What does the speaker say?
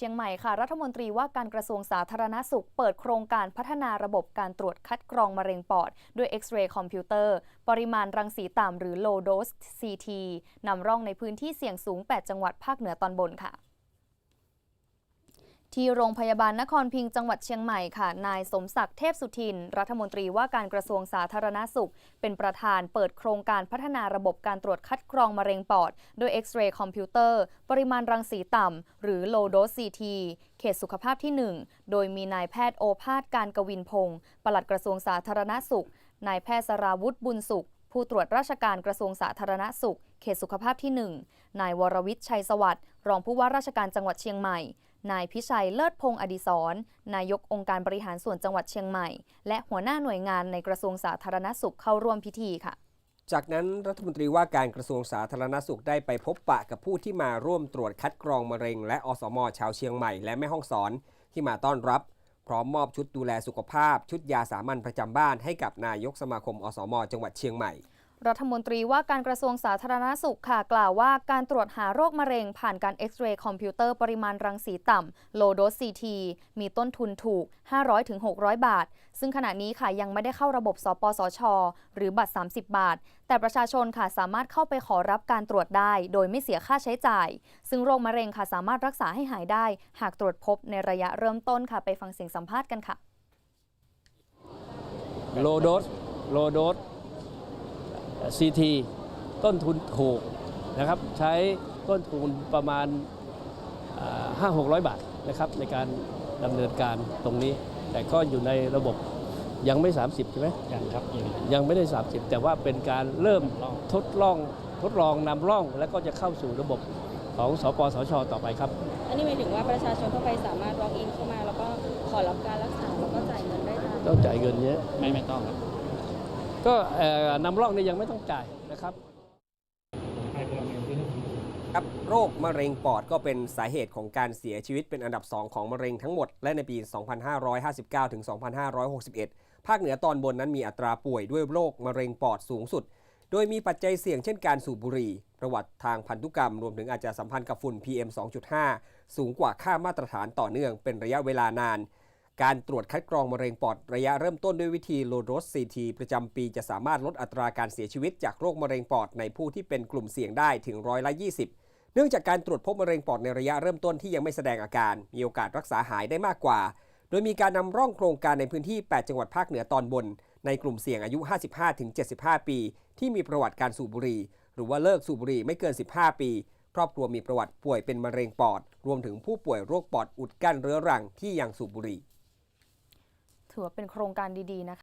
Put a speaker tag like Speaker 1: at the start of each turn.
Speaker 1: เชียงใหม่ค่ะ รัฐมนตรีว่าการกระทรวงสาธารณสุข เปิดโครงการพัฒนาระบบการตรวจคัดกรองมะเร็งปอด ด้วยเอ็กซเรย์คอมพิวเตอร์ ปริมาณรังสีต่ำหรือ low dose CT นำร่องในพื้นที่เสี่ยงสูง 8 จังหวัดภาคเหนือตอนบนค่ะ ที่โรงพยาบาลนครพิงจังหวัดเชียงใหม่ค่ะ นายสมศักดิ์เทพสุทิน รัฐมนตรีว่าการกระทรวงสาธารณสุข เป็นประธานเปิดโครงการพัฒนาระบบการตรวจคัดกรองมะเร็งปอด โดยเอ็กซเรย์คอมพิวเตอร์ ปริมาณรังสีต่ำ หรือ low dose CT เขตสุขภาพที่ 1 โดยมีนายแพทย์โอภาสการกวินพงศ์ปลัดกระทรวงสาธารณสุข นายแพทย์สราวุฒิบุญสุข ผู้ตรวจราชการกระทรวงสาธารณสุข เขตสุขภาพที่ 1 นายวรวิทย์ชัยสวัสดิ์รองผู้ว่าราชการจังหวัดเชียงใหม่ นายพิชัยเลิศพงศ์อดิศรนายกองค์การบริหารส่วนจังหวัดเชียงใหม่ และหัวหน้าหน่วยงานในกระทรวงสาธารณสุขเข้าร่วมพิธีค่ะ
Speaker 2: จากนั้นรัฐมนตรีว่าการกระทรวงสาธารณสุขได้ไปพบปะกับผู้ที่มาร่วมตรวจคัดกรองมะเร็ง และอสมชาวเชียงใหม่และแม่ห้องสอนที่มาต้อนรับ พร้อมมอบชุดดูแลสุขภาพ ชุดยาสามัญประจำบ้านให้กับนายกสมาคมอสม จังหวัดเชียงใหม่
Speaker 1: รัฐมนตรีว่าการกระทรวงสาธารณสุขค่ะกล่าวว่าการตรวจหาโรคมะเร็งผ่านการเอ็กซเรย์คอมพิวเตอร์ปริมาณรังสีต่ำ low dose CT มีต้นทุนถูก 500-600 บาท ซึ่งขณะนี้ค่ะยังไม่ได้เข้าระบบสปสช หรือบัตร 30 บาท แต่ประชาชนค่ะสามารถเข้าไปขอรับการตรวจได้ โดยไม่เสียค่าใช้จ่าย ซึ่งโรคมะเร็งค่ะสามารถรักษาให้หายได้ หากตรวจพบในระยะเริ่มต้นค่ะไปฟังเสียงสัมภาษณ์กันค่ะ
Speaker 3: โลโดสโลโดส ซีทีต้นทุนถูกนะครับใช้ต้นทุนประมาณห้าหกร้อยบาทนะครับในการดำเนินการตรงนี้ แต่ก็อยู่ในระบบยังไม่ 30 ใช่ไหม
Speaker 4: ยังครับยัง
Speaker 3: ยังไม่ได้ 30 แต่ว่าเป็นการเริ่มทดลองทดลองนำร่อง แล้วก็จะเข้าสู่ระบบของสปสช ต่อไปครับ
Speaker 5: อันนี้หมายถึงว่าประชาชนทั่วไปสามารถ walk in เข้ามา แล้วก็ขอรับการรักษาแล้วก็จ่ายเงินได้ตาม
Speaker 3: ต้องจ่ายเงินเยอะ
Speaker 4: ไม่ไม่ต้องครับ
Speaker 3: ก็นำร่องนี่ยังไม่ต้องจ่ายนะครับ
Speaker 2: ครับโรคมะเร็งปอดก็เป็นสาเหตุของการเสียชีวิตเป็นอันดับ 2 ของมะเร็งทั้งหมด และในปี 2559 ถึง 2561 ภาคเหนือตอนบนนั้นมีอัตราป่วยด้วยโรคมะเร็งปอดสูงสุด โดยมีปัจจัยเสี่ยงเช่นการสูบบุหรี่ ประวัติทางพันธุกรรม รวมถึงอาจจะสัมพันธ์กับฝุ่น PM 2.5 สูงกว่าค่ามาตรฐานต่อเนื่องเป็นระยะเวลานาน การตรวจคัดกรองมะเร็งปอดระยะเริ่มต้นด้วยวิธีโลโดสซีทีประจำปีจะสามารถลดอัตราการเสียชีวิตจากโรคมะเร็งปอดในผู้ที่เป็นกลุ่มเสี่ยงได้ถึงร้อยละ 20 เนื่องจากการตรวจพบมะเร็งปอดในระยะเริ่มต้นที่ยังไม่แสดงอาการ มีโอกาสรักษาหายได้มากกว่า โดยมีการนำร่องโครงการในพื้นที่ 8 จังหวัดภาคเหนือตอนบน ในกลุ่มเสี่ยงอายุ 55-75 ปี ที่มีประวัติการสูบบุหรี่หรือว่าเลิกสูบบุหรี่ไม่เกิน 15 ปีครอบครัวมีประวัติป่วยเป็นมะเร็งปอด รวมถึงผู้ป่วยโรคปอดอุดกั้นเรื้อรังที่ยังสูบบุหรี่
Speaker 1: ถือว่าเป็นโครงการดีๆนะคะ